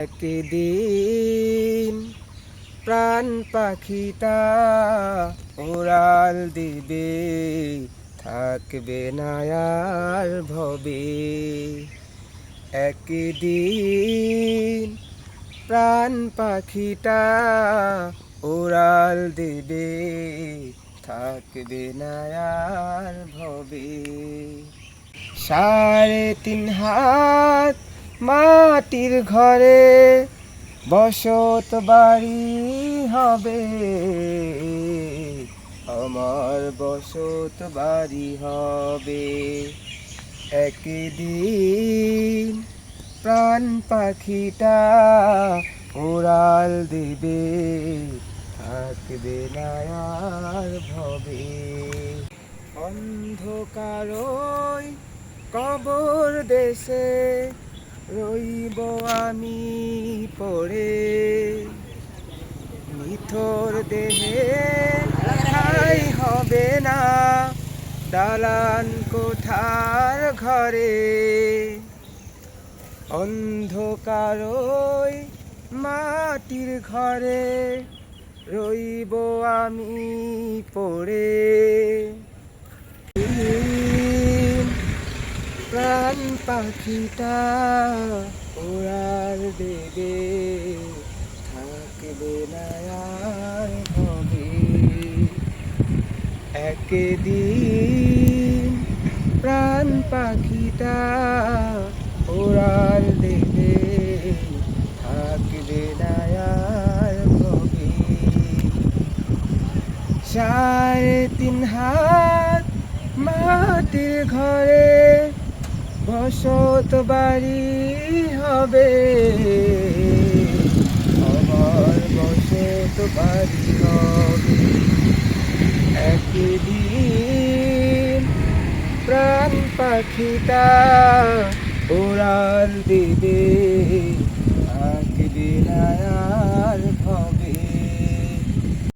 একদিন প্রাণ পাখিটা উড়াল দিবে, থাকবে না আর ভবে। একদিন প্রাণ পাখিটা উড়াল দিবে, থাকবে না আর ভবে। সাড়ে তিন হাত মাটির ঘরে বসত বাড়ি হবে। আমার বসত বাড়ি হবে। একদিন প্রাণ পাখিটা উড়াল দেবে। থাকবে না আর ভবে। অন্ধকারই কবর দেশে রইব আমি পড়ে। নিথর দেহে ঠাই হবে না। দালান কোঠার ঘরে। অন্ধকারই মাটির ঘরে রইব আমি পড়ে। প্রাণ পাখিটা ওড়াল দেবে, থাকবে না আর হবে। একদিন প্রাণ পাখিটা ওড়াল দেবে, থাকবে না আর হবে। সাড়ে তিন হাত মাটির ঘরে বসত বাড়ি হবে। আমার বসত বাড়ি হবে। একদিন প্রাণ পাখিটা উড়াল দিবে।